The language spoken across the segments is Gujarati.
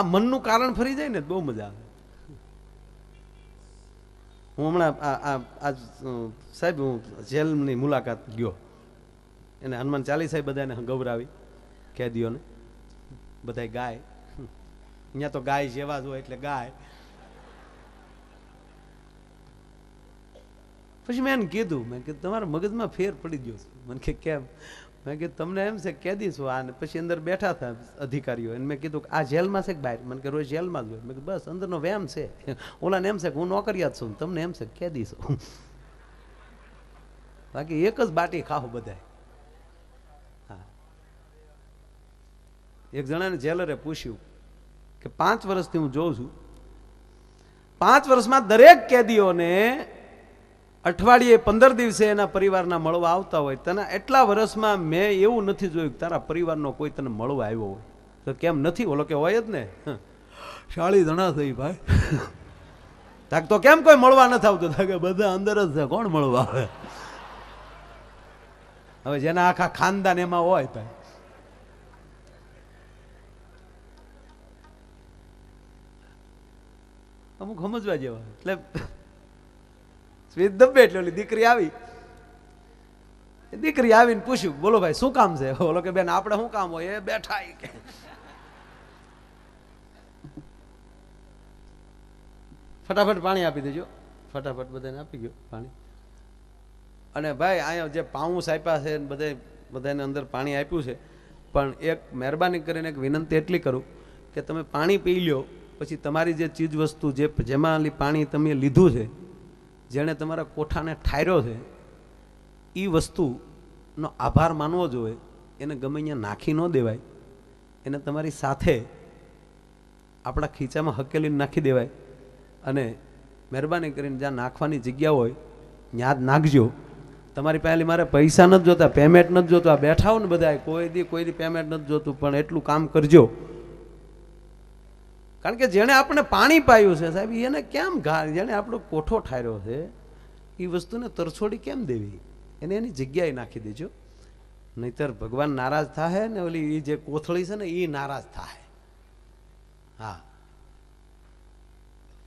આ મનનું કારણ ફરી જાય ને બહુ મજા આવે. હું હમણાં આ સાહેબ, હું જેલની મુલાકાત ગયો. એને હનુમાન ચાલીસાઈ બધાને ગૌરાવી કેદીઓને. બધાય ગાય. અહીંયા તો ગાય જેવા જ હોય એટલે ગાય. પછી મેં એને કીધું, મેં કીધું, તમારા મગજમાં ફેર પડી ગયો મને કે કેમ? મેં કીધું, તમને એમ છે કે દઈશું આ પછી અંદર બેઠા હતા અધિકારીઓ. મેં કીધું આ જેલમાં છે કે બહાર? મને કે રોજ જેલમાં જ હોય. મેં બસ, અંદરનો વ્યાયામ છે. ઓલાને એમ છે કે હું નોકરિયાત છું તમને એમ છે કે દઈશું બાકી એક જ બાટી ખાઓ બધાય. હા. એક જણાને જેલરે પૂછ્યું કે પાંચ વર્ષથી હું જોઉં છું. પાંચ વર્ષમાં દરેક કેદીઓને અઠવાડિયે પંદર દિવસે એના પરિવારના મળવા આવતા હોય તને એટલા વર્ષમાં મેં એવું નથી જોયું કે તારા પરિવારનો કોઈ તને મળવા આવ્યો હોય. તો કેમ નથી? ઓલો કે હોય જ ને. શાળી જણા થઈ ભાઈ. તાક તો કેમ કોઈ મળવા નથી આવતું? તાકે બધા અંદર જ છે. કોણ મળવા આવે? હવે જેના આખા ખાનદાન એમાં હોય ભાઈ અમુક સમજવા જેવા. એટલે સ્વીટ ધબે એટલે ઓલી દીકરી આવી. દીકરી આવીને પૂછ્યું, બોલો ભાઈ, શું કામ છે? બોલો કે બેન, આપણે શું કામ હોય? એ બેઠા કે. ફટાફટ પાણી આપી દેજો. ફટાફટ બધાને આપી ગયો પાણી. અને ભાઈ, અહીંયા જે પાઉસ આપ્યા છે બધે બધાને અંદર પાણી આપ્યું છે. પણ એક મહેરબાની કરીને એક વિનંતી એટલી કરું કે તમે પાણી પી લ્યો, પછી તમારી જે ચીજ વસ્તુ જે જેમાં પાણી તમે લીધું છે જેણે તમારા કોઠાને ઠાર્યો છે એ વસ્તુનો આભાર માનવો જોઈએ. એને ગમે અહીંયા નાખી ન દેવાય. એને તમારી સાથે આપણા ખીચામાં હકેલીને નાખી દેવાય. અને મહેરબાની કરીને જ્યાં નાખવાની જગ્યા હોય ત્યાં જ નાખજો. તમારી પહેલી મારે પૈસા નથી જોતા પેમેન્ટ નથી જોતા. બેઠા હો ને બધા કોઈ દી કોઈ દી પેમેન્ટ નથી જોતું, પણ એટલું કામ કરજો. કારણ કે જેણે આપણે પાણી પાયું છે, સાહેબ એને કેમ જેણે આપણો કોઠો ઠાર્યો છે એ વસ્તુને તરછોડી કેમ દેવી? એને એની જગ્યાએ નાખી દેજો. નહીતર ભગવાન નારાજ થાય ને ઓલી એ જે કોથળી છે ને એ નારાજ થાય હા.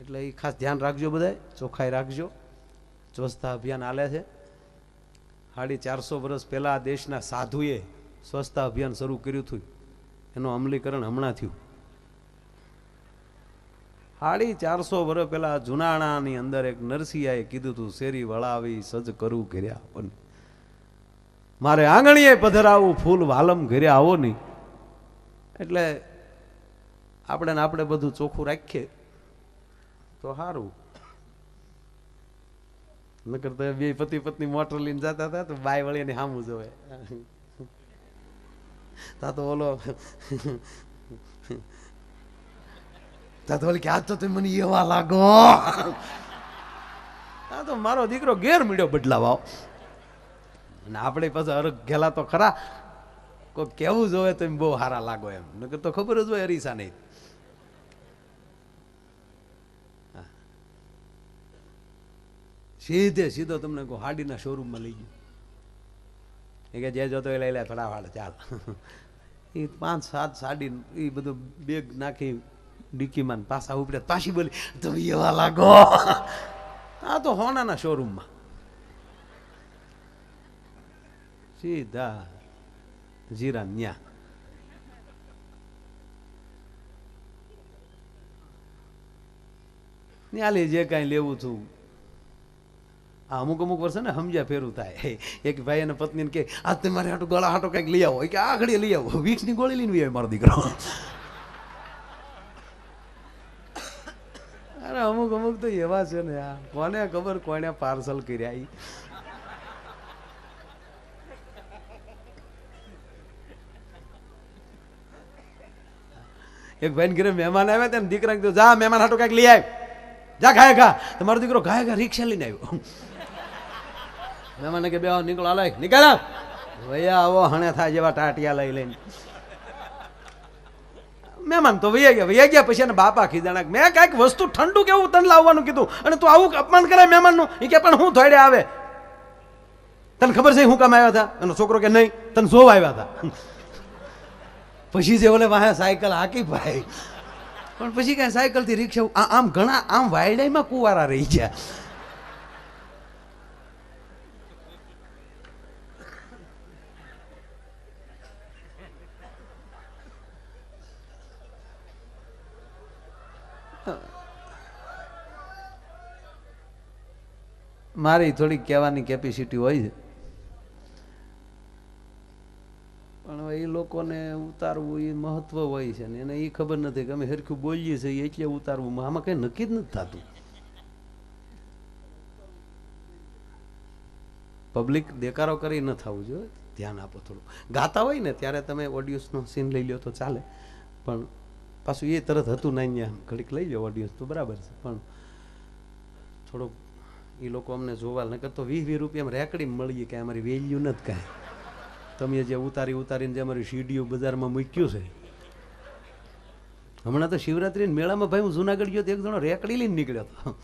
એટલે એ ખાસ ધ્યાન રાખજો બધાય, ચોખ્ખાઈ રાખજો. સ્વચ્છતા અભિયાન આલે છે. સાડી ચારસો વર્ષ પહેલાં દેશના સાધુએ સ્વચ્છતા અભિયાન શરૂ કર્યું હતું. એનું અમલીકરણ હમણાં થયું. સાડી ચારસો વર્ષ પહેલા જુનાણાની અંદર એક નરસિંહાએ કીધું હતું શેરી વળાવી સજ કરું ઘેર્યા. આવો ને મારે આંગણીએ પધરાવું, ફૂલ વાલમ ઘેરે આવો નહીં. એટલે આપણે ને આપણે બધું ચોખ્ખું રાખીએ. તો સારું નકર તો બે પતિ પત્ની મોટર લઈને જતા હતા તો બાય વળીને સામું જોવે. તા તો ઓલો તા કે તો તમે મને એવા લાગો. આ તો મારો દીકરો ઘેર મીડ્યો બદલાવ. અને આપણે પાછા અરગ ગેલા તો ખરા. કોઈ કેવું જોવે તો બહુ સારા લાગો એમ. નકર તો ખબર જ હોય અરીસા નહીં. સીધે સીધો તમને કહો, હાડીના શોરૂમમાં લઈ ગયો. એ કે જે જોતો એ લઈ લે ફટાફટ ચાલ. એ પાંચ, સાત સાડી એ બધું બેગ નાખી ડીકીમાં પાછા ઉપડે, પાછી બોલી તમે એવા લાગો. આ તો હોનાના શોરૂમમાં સીધા જીરા ન્યા. ન્યાલી જે કાંઈ લેવું છું. આ અમુક અમુક વર્ષે ને સમજ્યા ફેરું થાય. એક ભાઈ અને પત્નીને કે આ તમારે હાટું ગળા હાટો કંઈક લઈ આવો. કે, આ ઘડી લઈ આવો. વીક્સની ગોળી લઈને આવી મારો દીકરો. અમુક અમુક તો એવા છે ને આ. કોને ખબર કોને પાર્સલ કર્યા એક ભાઈ ઘરે મહેમાન આવ્યા હતા દીકરા કીધું, જા, મહેમાન હાટો કંઈક લઈ આવ. જા ખાય ખા. તમારો દીકરો ખાય ખા, રિક્ષા લઈને આવ્યો. મહેમાને કે, બે નીકળો, હાલો નીકળ્યા. ભૈયા, આવો, હણે થાય જેવા ટાટિયા લઈ લઈને. મહેમાન તો વૈયા ગયા વૈયા ગયા પછી એને બાપા ખીજાણા મેં કાંઈક વસ્તુ ઠંડુ કેવું તને લાવવાનું કીધું? અને તું આવું અપમાન કરે મહેમાનનું? એ કે, પણ હું થોડે આવે. તને ખબર છે હું કામ આવ્યા હતા? એનો છોકરો કે, નહીં, તને જોવા આવ્યા હતા. પછી જે ઓલે વાહે સાયકલ હાકી ભાઈ પણ પછી કાંઈ સાયકલથી રિક્ષા આમ ઘણા આમ વાયડાઈમાં કુવારા રહી ગયા. મારી થોડીક કહેવાની કેપેસિટી હોય છે. પણ એ લોકોને ઉતારવું એ મહત્વ હોય છે ને, એને એ ખબર નથી કે અમે હરખું બોલીએ છીએ એટલે ઉતારવું. આમાં કંઈ નક્કી જ નથી થતું. પબ્લિક દેકારો કરી ન થવું જોઈએ. ધ્યાન આપો થોડું. ગાતા હોય ને, ત્યારે તમે ઓડિયન્સનો સીન લઈ લો તો ચાલે. પણ પાછું એ તરત હતું ના ઘડીક લઈ લો ઓડિયન્સ તો બરાબર છે. પણ થોડુંક એ લોકો અમને જોવા નકર તો વીસ વીસ રૂપિયામાં રેકડી મળીએ કે અમારી વેલ્યુ નથી કાંઈ. તમે જે ઉતારી ઉતારીને જે અમારી સીડીઓ બજારમાં મૂક્યું છે. હમણાં તો શિવરાત્રી મેળામાં ભાઈ હું જુનાગઢ ગયો તો એક જણો રેકડી લઈને નીકળ્યો હતો.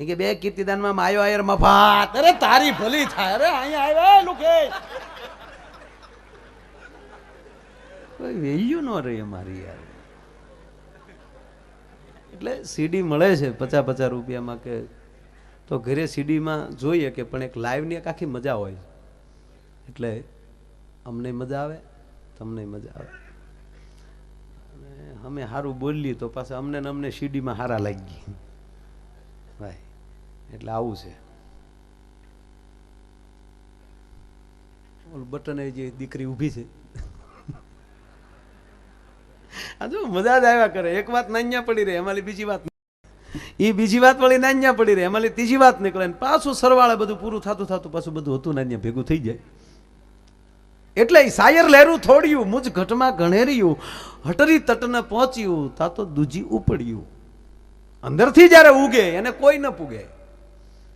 એ કે બે કીર્તિદાનમાં માયો આયર મફાત. અરે તારી ભલી થાય. અરે અહીંયા આવ્યા લુકે કોઈ વેલ્યુ ન રહી અમારી યાર. એટલે સીડી મળે છે પચાસ પચાસ રૂપિયામાં કે તો ઘરે સીડીમાં જોઈએ કે પણ એક લાઈવની એક આખી મજા હોય એટલે અમને મજા આવે, તમને મજા આવે. અમે સારું બોલીએ તો પાછા અમને ને અમને સીડીમાં હારા લાગી ભાઈ, એટલે આવું છે. ઓલું બટન જે દીકરી ઊભી છે. આ જો મજા જ આવ્યા કરે. એક વાત નાન્યા પડી રહે, એમાંની બીજી વાત એ બીજી વાત વળી નાન્યા પડી રહે. એમાં ત્રીજી વાત નીકળે ને પાછું સરવાળે બધું પૂરું થતું થતું પાછું બધું હતું નાન્યા ભેગું થઈ જાય. એટલે સાયર લહેરું થોડ્યું, મુજ ઘટમાં ગણેર્યું, હટરી તટને પહોંચ્યું, તા તો દૂજી ઉપડ્યું. અંદરથી જ્યારે ઉગે, એને કોઈ ન પૂગે.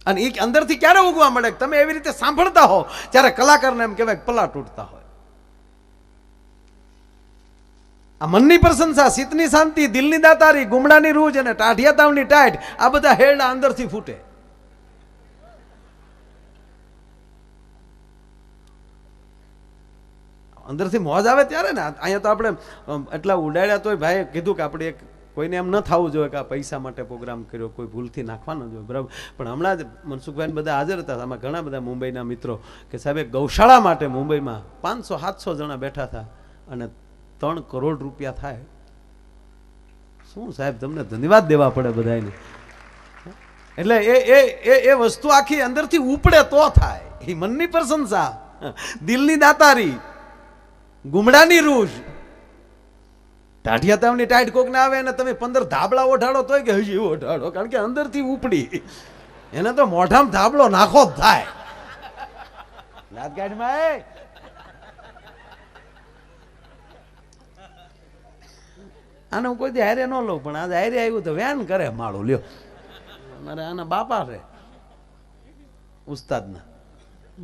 અને એ અંદરથી ક્યારે ઉગવા મળે તમે એવી રીતે સાંભળતા હો. ત્યારે કલાકારને એમ કહેવાય પલા તૂટતા હોય. આ મનની પ્રશંસા, શીતની શાંતિ, દિલની દાતારી, ગુમડાની રૂજ અને ટાઢિયાતાવની ટાઈટ, આ બધા હેરડા અંદરથી ફૂટે. અંદરથી મોજ આવે ત્યારે ને? અહીંયા તો આપણે એટલા ઉડાડ્યા તોય ભાઈએ કીધું કે આપણે એક કોઈને એમ ન થવું જોઈએ કે આ પૈસા માટે પ્રોગ્રામ કર્યો, કોઈ ભૂલથી નાખવાનો જોઈએ, બરાબર? પણ હમણાં જ મનસુખભાઈને બધા હાજર હતા, આમાં ઘણા બધા મુંબઈના મિત્રો કે સાહેબ ગૌશાળા માટે મુંબઈમાં પાંચસો, સાતસો જણા બેઠા હતા અને ત્રણ કરોડ રૂપિયા થાય. શું સાહેબ તમને ધન્યવાદ દેવા પડે બધાને એટલે એ એ એ એ વસ્તુ આખી અંદરથી ઉપડે તો થાય. એ મનની પ્રશંસા. દિલની દાતારી. ગુમડાની રૂજ ટાઢિયા તાવની ટાઈટ કોક ના આવે અને તમે પંદર ધાબળા ઓઢાડો તોય કે હજી ઓઢાડો, કારણ કે અંદરથી ઉપડી. એને તો મોઢામાં ધાબળો નાખો જ થાય. એ આને હું કોઈ હારે ન લઉં, પણ આજે હારે આવ્યું તો વેન કરે માળું, લ્યો. મારે આના બાપા છે, ઉસ્તાદના.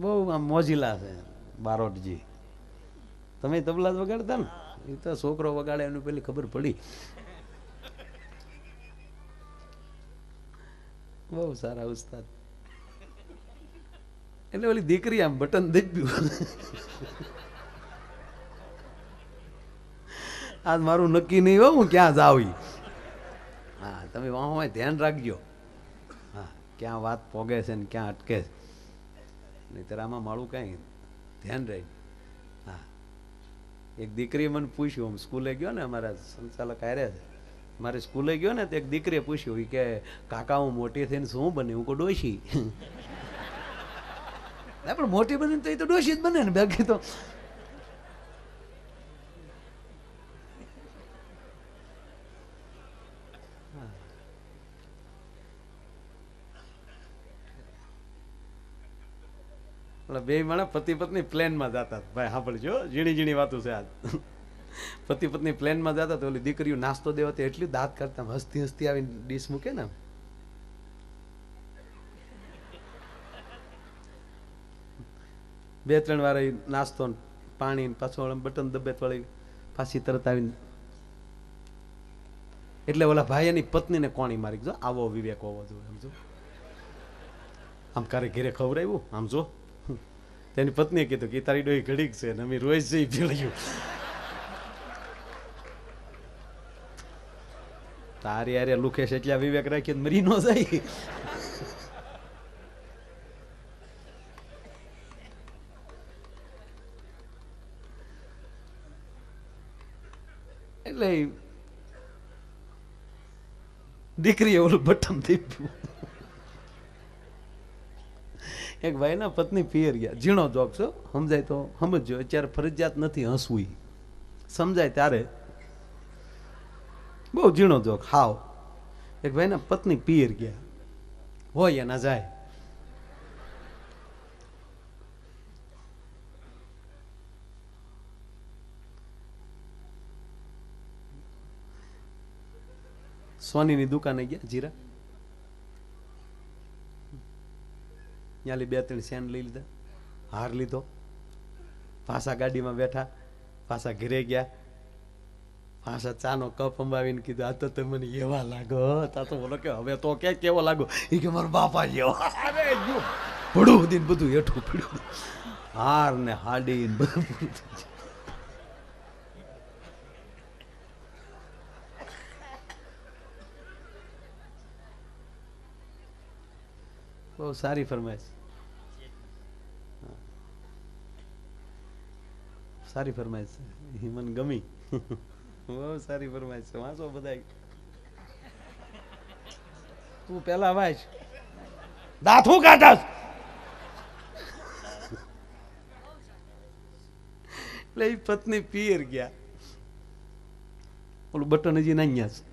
બહુ આમ મોજીલા છે, બારોટજી. તમે તબલા જ વગાડતા ને? એ તો છોકરો વગાડે, એનું પેલી ખબર પડી. બહુ સારા ઉસ્તાદ. એટલે ઓલી દીકરી આમ બટન દબ્યું આજ મારું નક્કી નહીં હો, હું ક્યાં જાવી હા, તમે વાહમાં ધ્યાન રાખજો. હા, ક્યાં વાત પોગે છે ને ક્યાં અટકે છે. નહીતર આમાં મારું કાંઈ ધ્યાન રહે. હા. એક દીકરીએ મને પૂછ્યું આમ સ્કૂલે ગયો ને, અમારા સંચાલક હારે છે. મારે સ્કૂલે ગયો ને, તો એક દીકરીએ પૂછ્યું કે, કાકા, હું મોટી થઈને શું બને હું કો ડોશી? ના, પણ મોટી બની તો એ તો ડોશી જ બને ને, બાકી તો એટલે બે માણસ પતિ પત્ની પ્લેનમાં જતા ભાઈ, સાંભળજો, ઝીણી ઝીણી વાતો છે આજ. પતિ પત્ની પ્લેનમાં જતા તો ઓલી દીકરીઓ નાસ્તો દેવાતી એટલી દાંત કરતા હસતી હસતી આવીને ડીશ મૂકે ને બે ત્રણ વાર નાસ્તો પાણી પાછો બટન દબે વળી પાછી તરત આવીને એટલે ઓલા ભાઈ એની પત્નીને કોણી મારી, જો આવો વિવેક હોવો જોઈએ, સમજો. આમ કારે ઘેરે ખવડાવ્યું, આમ જો. તેની પત્નીએ કીધું કે તારી ડોહી ઘડીક છે ને અમે રોજ જઈ પીળ્યું તારી અરે લુખેશ એટલે વિવેક રાખી મરી ન જાય. એટલે દીકરીએ ઓલું બટન દીપ્યું. એક ભાઈના પત્ની પિયર ગયા. ઝીણો જોક છો સમજાય તો સમજજો. અત્યારે ફરજિયાત નથી હસવું સમજાય ત્યારે. બહુ ઝીણો જોક, હાવ. એક ભાઈના પત્ની પિયર ગયા. હોય એના જાય. સોનીની દુકાને ગયા, જીરા? ત્યાં બે ત્રણ સેન લઈ લીધા હાર લીધો. પાછા ગાડીમાં બેઠા પાછા ઘરે ગયા. પાછા ચાનો કપ અંબાવીને કીધું આ તો તમે મને એવા લાગો તા તો બોલો કે હવે તો કે કેવો લાગો? એ કે મારા બાપા જેવો અરે પડું દીન બધું હેઠું પડ્યું હાર ને હાડી બધું પૂરું થઈ બહુ સારી ફરમાઈશ. સારી ફરમાઈશ છે. ઈ મને ગમી. બહુ સારી ફરમાઈશ છે. વાંચો બધા. તું પેલા વાંચ. દાંતું કાઢસ એટલે એ પત્ની પિયર ગયા. ઓલું બટન હજી નાન્યા છે.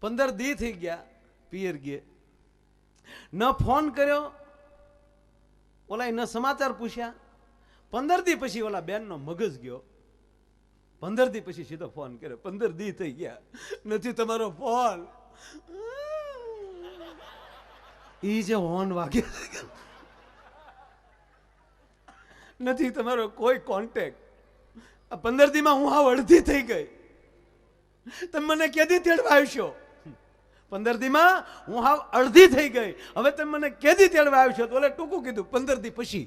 પંદર દી થઈ ગયા પિયર ગયે. ન ફોન કર્યો ઓલા ન સમાચાર પૂછ્યા. પંદર દી પછી ઓલા બેનનો મગજ ગયો. પંદર દી પછી સીધો ફોન કર્યો. પંદર દી થઈ ગયા. નથી તમારો ફોન. ઈ જે હોર્ન વાગે. નથી તમારો કોઈ કોન્ટેક આ પંદર દીમાં હું આ અડધી થઈ ગઈ. તમે મને કેદી તેડવા આવશો પંદર દીમાં હું હાવ અડધી થઈ ગઈ. હવે તમે મને કેદી તેડવા છે? તો એટલે ટૂંકું કીધું, પંદર દી પછી.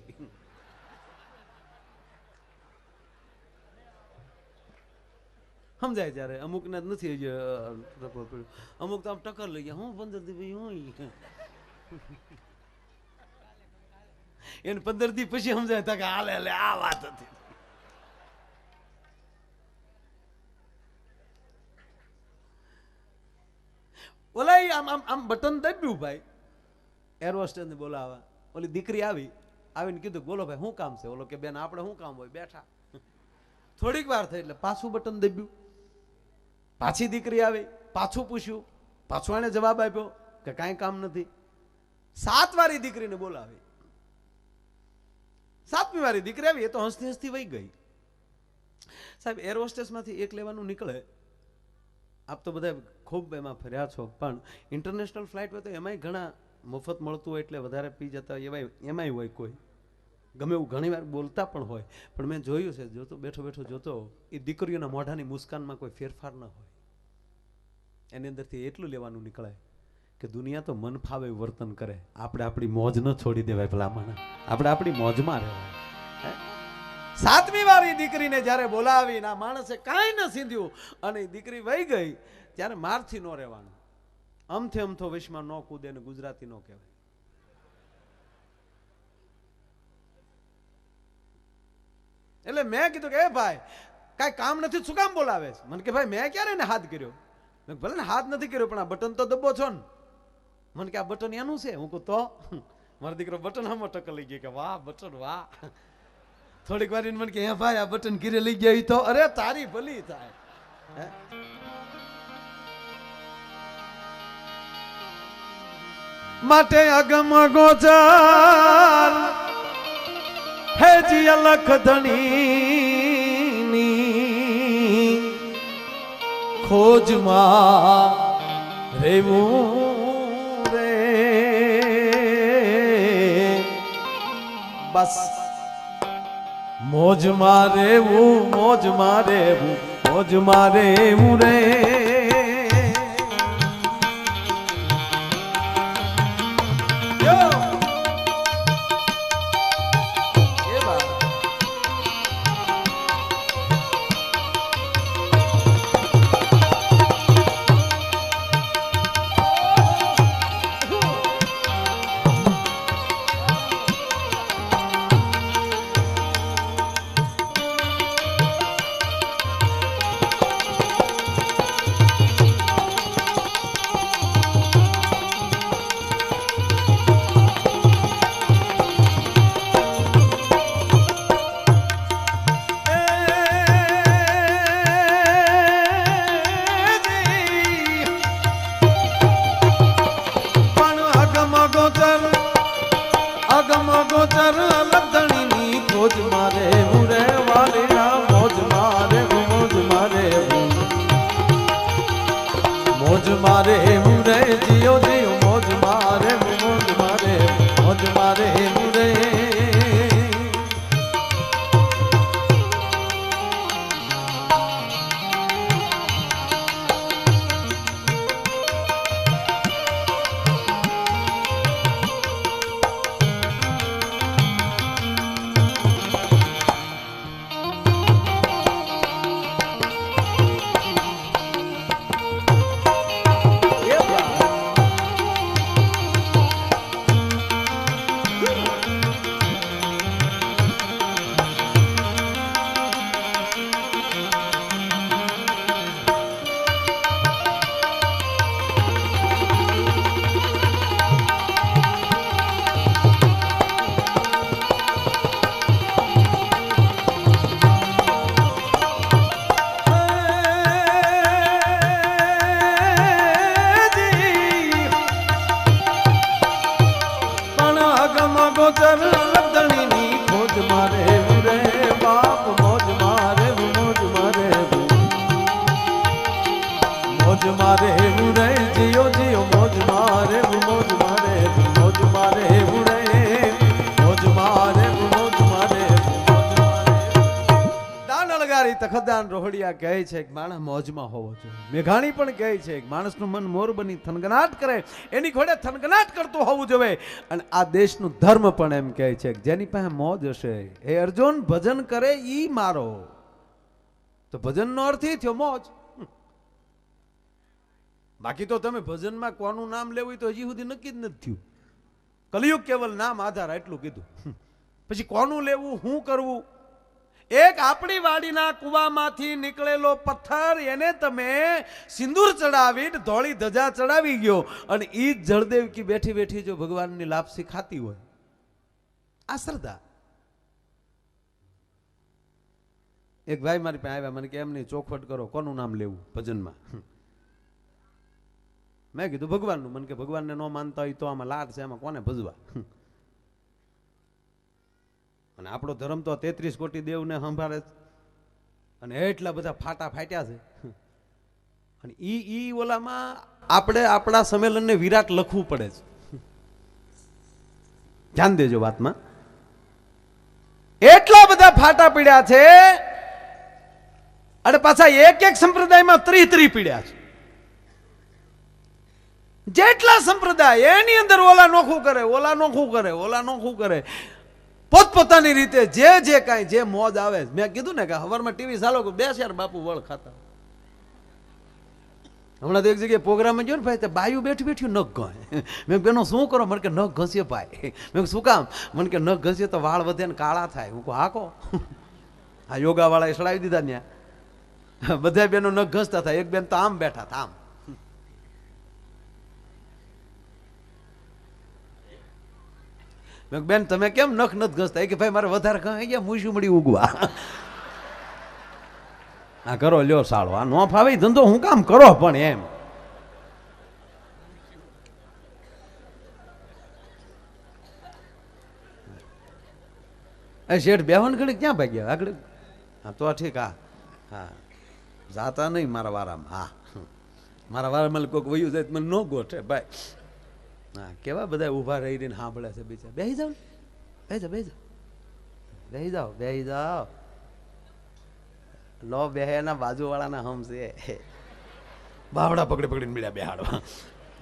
સમજાય ત્યારે? અમુક ને નથી ટકોર. અમુક તો આમ ટક્કર લઈ ગયા. હું પંદર દી પછી, હું એને પંદર દી પછી સમજાય તા કે હાલે હાલે, આ વાત હતી. ઓલા આમ આમ આમ બટન દબ્યું ભાઈ. એર હોસ્ટેસને બોલાવા. ઓલી દીકરી આવી, આવીને કીધું બોલો ભાઈ, શું કામ છે? ઓલો કે, બેન, આપણે શું કામ હોય? બેઠા. થોડીક વાર થઈ એટલે પાછું બટન દબ્યું. પાછી દીકરી આવી, પાછું પૂછ્યું. પાછું એણે જવાબ આપ્યો કે કાંઈ કામ નથી. સાત વારી દીકરીને બોલાવી. સાતમી વારી દીકરી આવી, એ તો હસતી હસતી વહી ગઈ. સાહેબ એર હોસ્ટેસમાંથી એક લેવાનું નીકળે. આપ તો બધા ખૂબ એમાં ફર્યા છો. પણ ઇન્ટરનેશનલ ફ્લાઇટ હોય તો એમાંય ઘણા મફત મળતું હોય એટલે વધારે પી જતા હોય એવાય એમાંય હોય કોઈ. ગમે એવું ઘણી વાર બોલતા પણ હોય. પણ મેં જોયું છે જોતો બેઠો બેઠો જોતો એ દીકરીઓના મોઢાની મુસ્કાનમાં કોઈ ફેરફાર ન હોય. એની અંદરથી એટલું લેવાનું નીકળે કે દુનિયા તો મન ફાવે વર્તન કરે. આપણે આપણી મોજ ન છોડી દેવાય ભલામણ. આપણે આપણી મોજમાં રહેવાય? સાતમી એ દીકરીને જ્યારે બોલાવી ના માણસે કાંઈ ન સીધ્યું અને દીકરી વહી ગઈ, ત્યારે મારથી ન રહેવાનું. અમથે અમથો વિશ્વમાં ન કૂદે ને ગુજરાતી ન કહેવાય. એટલે મેં કીધું કે, એ ભાઈ, કાંઈ કામ નથી શું કામ બોલાવે છે? મને કે, ભાઈ, મેં ક્યારે એને હાથ કર્યો? મેં ભલે ને હાથ નથી કર્યો, પણ આ બટન તો દબો છો ને. મને કે, આ બટન એનું છે? હું કહું, તો? મારો દીકરો બટન આમાં ટક્કર લઈ ગયો કે, વાહ, બટન, વાહ. થોડીક વાર એને મને કે, હે ભાઈ, આ બટન ઘીરે લઈ ગયા ઈ તો, અરે, તારી ભલી થાય. હે? માટે અગમ ગોચર હેજી અલખ ધણી ખોજમાં રેવું રે. બસ. મોજમાં રેવું મોજમાં રેવું મોજમાં રેવું રે. ગોચર લધણીની ખોજ મારે હું રે વાલીના મોજ મારે મોજ મારે મોજ મારે હું રે જીઓ જીઓ મોજ મારે મોજ મારે મોજ મારે તખતદાન કહે છે કે માણસ મોજમાં હોવો જોઈએ. મેઘાણી પણ કહે છે કે માણસનું મન મોર બની થનગનાટ કરે, એની ઘોડે થનગનાટ કરતું હોવું જોઈએ. અને આ દેશનું ધર્મ પણ એમ કહે છે કે જેની પાસે મોજ હશે એ અર્જુન, ભજન કરે ઈ મારો. તો ભજનનો અર્થ એ થયો મોજ. બાકી તો તમે ભજનમાં કોનું નામ લેવું તો હજી સુધી નક્કી જ નથી થયું. કલિયુગ કેવલ નામ, આધાર એટલું કીધું. પછી કોનું લેવું શું કરવું? એક આપણી વાડીના કુવામાંથી નીકળેલો પથ્થર એને તમે સિંદૂર ચડાવીને ધોળી ધજા ચડાવી ગયો. અને એ જ જળદેવકી બેઠી બેઠી જો ભગવાનની લાપસી ખાતી હોય. આ શ્રદ્ધા. એક ભાઈ મારી પાસે આવ્યા, મને કે, એમની ચોખવટ કરો, કોનું નામ લેવું ભજનમાં? મેં કીધું, ભગવાનનું. મને કે, ભગવાનને ન માનતા હોય તો આમાં લાડ છે એમાં કોને ભજવા? અને આપણો ધર્મ તો તેત્રીસ કોટી દેવને સંભાળે અને એટલા બધા ફાટા ફાટ્યા છે. અને ઈ ઈ ઓલામાં આપણે આપણા સંમેલનને વિરાટ લખવું પડે છે. ધ્યાન દેજો વાતમાં. એટલા બધા ફાટા પીડ્યા છે. અને પાછા એક એક સંપ્રદાયમાં ત્રી ત્રી પીડ્યા છે. જેટલા સંપ્રદાય, એની અંદર ઓલા નોખું કરે, ઓલા નોખું કરે, ઓલા નોખું કરે. પોતપોતાની રીતે જે જે કાંઈ જે મોજ આવે. મેં કીધું ને કે હવારમાં ટીવી ચાલો બે ચાર બાપુ વળ ખાતા હમણાં તો એક જગ્યાએ પ્રોગ્રામ ગયો ને ભાઈ, તે બાયું બેઠી બેઠી નખ ઘસે. મેં બેનો શું કરો? મને કે, નખ ઘસીએ ભાઈ. મેં શું કામ? મને કે, નખ ઘસીએ તો વાળ વધે ને કાળા થાય. હું કહું હાકો આ યોગાવાળાએ સડાવી દીધા ત્યાં બધા બેનો નખ ઘસતા થાય. એક બેન તો આમ બેઠા હતા, આમ. મેં બેન, તમે કેમ નખ નથી ઘસતા? કે, ભાઈ, મારે વધારે ખાઈ ગયા મૂછું મળી ઉગવા. આ કરો લ્યો સાળો. આ નો ફાવે ધંધો હું કામ કરો પણ એમ. શેઠ બેહન ઘડી ક્યાં ભાગ્યા? આગળ હા, તો ઠીક, હા. હા. જાતા નહીં મારા વારામાં, હા. મારા વારામાં કોઈક વયું જાય મને ન ગોઠે, ભાઈ. હા કેવા બધા ઊભા રહી રહીને સાંભળે છે બીજા બેસી જાવ બે જાઓ બે જાઓ. બેસી જાઓ બેસી જાઓ. લો બેહેના ના બાજુ વાળાના હમ છે. બાવડા પકડી પકડીને મળ્યા બેહાડવા.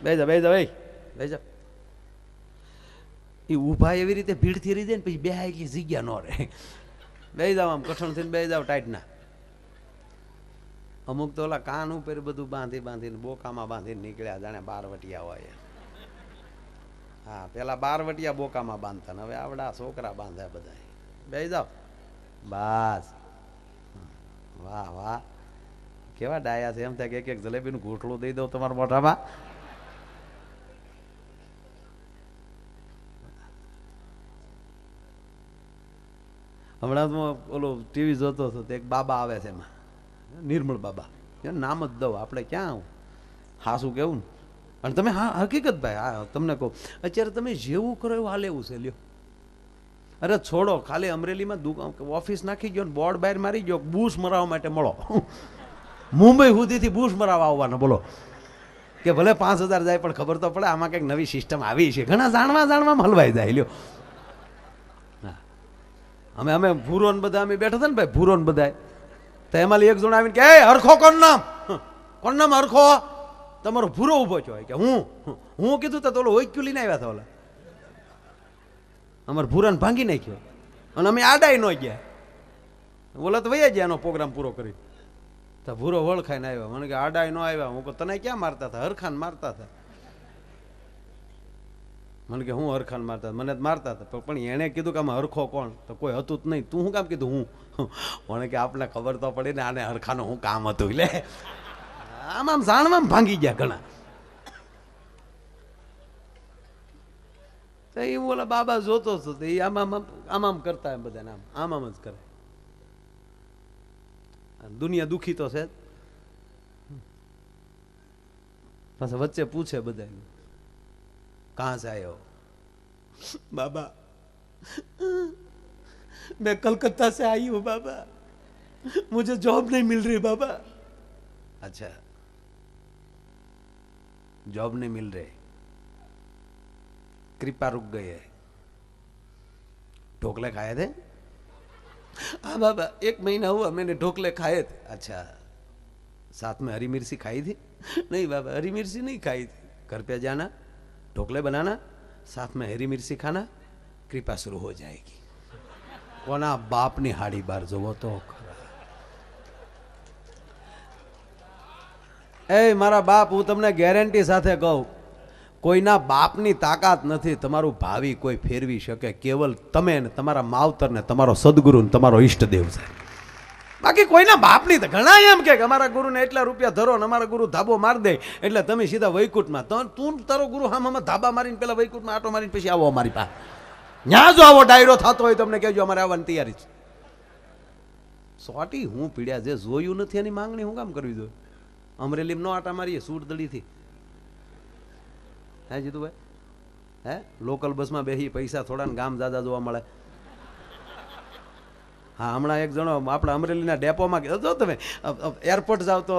બે જા બે જા ભાઈ બે જા એ ઊભા એવી રીતે ભીડથી રહી જાય ને પછી બેહાય એટલી જગ્યા ન રહે. બે જાવ આમ કઠણ થઈને બે જાવ ટાઈટના. અમુક તો ઓલા કાન ઉપર બધું બાંધી બાંધીને બોકામાં બાંધીને નીકળ્યા જાણે બાર વટિયા હોય. હા, પેલા બારવટિયા બોકામાં બાંધતા હવે આવડા છોકરા બાંધ્યા. બધા બે જાઓ. બસ. વાહ વાહ. કેવા ડાયા છે એમ થાય કે એક એક જલેબીનું ગોઠલું દઈ દઉં તમારા મોઢામાં. હમણાં હું ઓલું ટીવી જોતો હતો તો એક બાબા આવે છે એમાં. નિર્મળ બાબા. નામ જ દઉં. આપણે ક્યાં આવું? હાસું કેવું ને? અને તમે હા, હકીકત ભાઈ, હા, તમને કહું. અત્યારે તમે જેવું કરો એવું હાલ એવું છે, લ્યો. અરે છોડો, ખાલી અમરેલીમાં ઓફિસ નાખી ગયો બોર્ડ બહાર મારી ગયો બૂસ મરાવવા માટે મળો. મુંબઈ સુધીથી બૂસ મરાવવા આવવાનો, બોલો. કે ભલે પાંચ હજાર જાય, પણ ખબર તો પડે, આમાં કંઈક નવી સિસ્ટમ આવી છે. ઘણા જાણવા જાણવામાં હલવાઈ જાય, લ્યો. અમે અમે ભૂરો બધા અમે બેઠા હતા ને ભાઈ, ભૂરો ને બધા તો એમાં એક જણ આવીને કે હરખો કોણ નામ? કોણ નામ હરખો? તમારો ભૂરો ઊભો છો કે હું? હું કીધું તો ઓલો ઓઈક્યુ લઈને આવ્યા હતા ઓલા. અમારે ભૂરાને ભાંગી નાખ્યો. અને અમે આડાય ન ગયા. ઓલા તો વૈયા ગયા એનો પ્રોગ્રામ પૂરો કરી. તો ભૂરો વળખાઈને આવ્યો. મને કે આડાય ન આવ્યા. હું કહું, તને ક્યાં મારતા હતા? હરખાન મારતા હતા? મને કે, હું હરખાન મારતા. મને મારતા હતા. પણ- એણે કીધું કે આમાં હરખો કોણ? તો કોઈ હતું જ નહીં. તું શું કામ કીધું? હું? મને કે આપણે ખબર તો પડી ને આને હરખાનું હું કામ હતું એટલે આમ આમ જાણવામાં ભાંગી ગયા ઘણા તો એ ઓલા બાબા જોતો હતો તો એ આમ આમ આમ આમ આમ કરતા એમ બધા આમ આમ આમ જ કરે આ દુનિયા દુખી તો છે જ. પાછા વચ્ચે પૂછે બધા कहाँ से आए हो बाबा मैं कलकत्ता से आई हूँ बाबा मुझे जॉब नहीं मिल रही बाबा अच्छा जॉब नहीं मिल रही कृपा रुक गई है ढोकले खाए थे हाँ बाबा एक महीना हुआ मैंने ढोकले खाए थे अच्छा साथ में हरी मिर्ची खाई थी नहीं बाबा हरी मिर्ची नहीं खाई थी घर पे जाना ढोकले बनाना साथ में हरी मिर्ची खाना कृपा शुरू हो जाएगी કોના બાપની હાડી બાર જોવો તો એ, મારા બાપ, હું તમને ગેરંટી સાથે કહું. કોઈના બાપની તાકાત નથી, તમારું ભાવિ કોઈ ફેરવી શકે, કેવલ તમે ને તમારા માવતરને તમારો સદગુરુ ને તમારો ઈષ્ટદેવ છે. બાકી કોઈના બાપની તો ઘણા એમ કે અમારા ગુરુને એટલા રૂપિયા ધરો ને અમારા ગુરુ ધાબો માર દે, એટલે તમે સીધા વૈકુંઠમાં. તો તારો ગુરુ હામ મામા ધાબા મારીને પેલા વૈકુંઠમાં આટો મારીને પછી આવો અમારી પાસે. ત્યાં જો આવો ડાયરો થતો હોય તમને કહેજો અમારે આવવાની તૈયારી છે. સોટી, હું પીડ્યા જે જોયું નથી એની માંગણી હું કામ કરવી જોઈએ? અમરેલીમાં નો આટા મારીએ સૂટદળીથી હે જીતુભાઈ? હે? લોકલ બસમાં બેસી પૈસા થોડાને ગામ દાદા જોવા મળે. હા, હમણાં એક જણો આપણા અમરેલીના ડેપોમાં જો તમે એરપોર્ટ જાઓ તો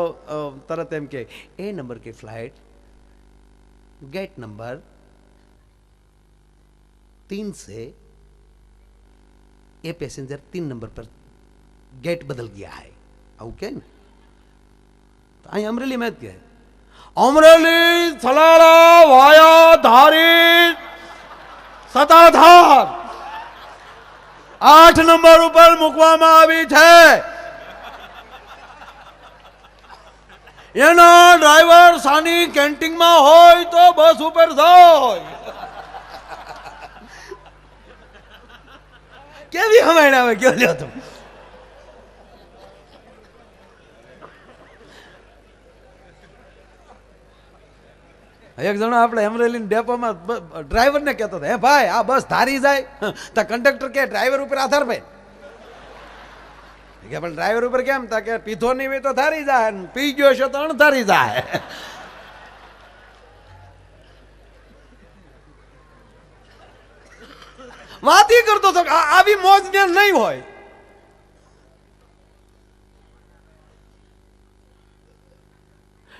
તરત એમ કે, એ નંબર કે ફ્લાઇટ ગેટ નંબર તીન સે એ પેસેન્જર તીન નંબર પર ગેટ બદલ ગયા હૈ. આવું કે ને? અહીં અમરેલીમાં જ કહે. અમરેલી સલાળા વાયા ધારી સતાધાર. આઠ નંબર ઉપર મૂકવામાં આવી છે. એના ડ્રાઈવર સાની કેન્ટીનમાં હોય તો બસ ઉપર જાય. કેવી હમણાં આવે કયો લ્યો તું? એક જણો આપણે અમરેલી ડેપોમાં ડ્રાઈવરને કહેતો હતો, હે ભાઈ, આ બસ ધારી જાય. તો કંડક્ટર કે ડ્રાઈવર ઉપર આધાર ભાઈ. કે પણ ડ્રાઈવર ઉપર કેમ? તા કે પીધો નહીં હોય તો ધારી જાય પી ગયો છે તો અણધારી જાય. વાત કરતો હતો આવી મોજ ને નહીં હોય.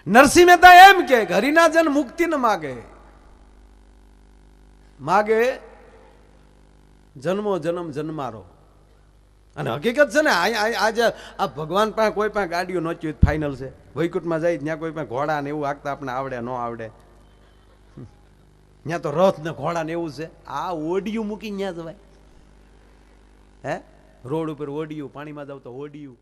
નરસિંહ મહેતા એમ કે હરિના જન મુક્તિ ન માગે. માગે, જન્મો જન્મ જન્મારો. અને હકીકત છે ને આજે આ ભગવાન પાસે કોઈ પણ ગાડીઓ નોચ્યું ફાઇનલ છે. વૈકુંઠમાં જાય, ત્યાં કોઈ પણ ઘોડા ને એવું હાંકતા આપણે આવડે, ન આવડે. ત્યાં તો રથ ને ઘોડા ને એવું છે. આ ઓડિયું મૂકી ત્યાં જવાય. હે? રોડ ઉપર ઓડિયું, પાણીમાં જાવ તો ઓડિયું.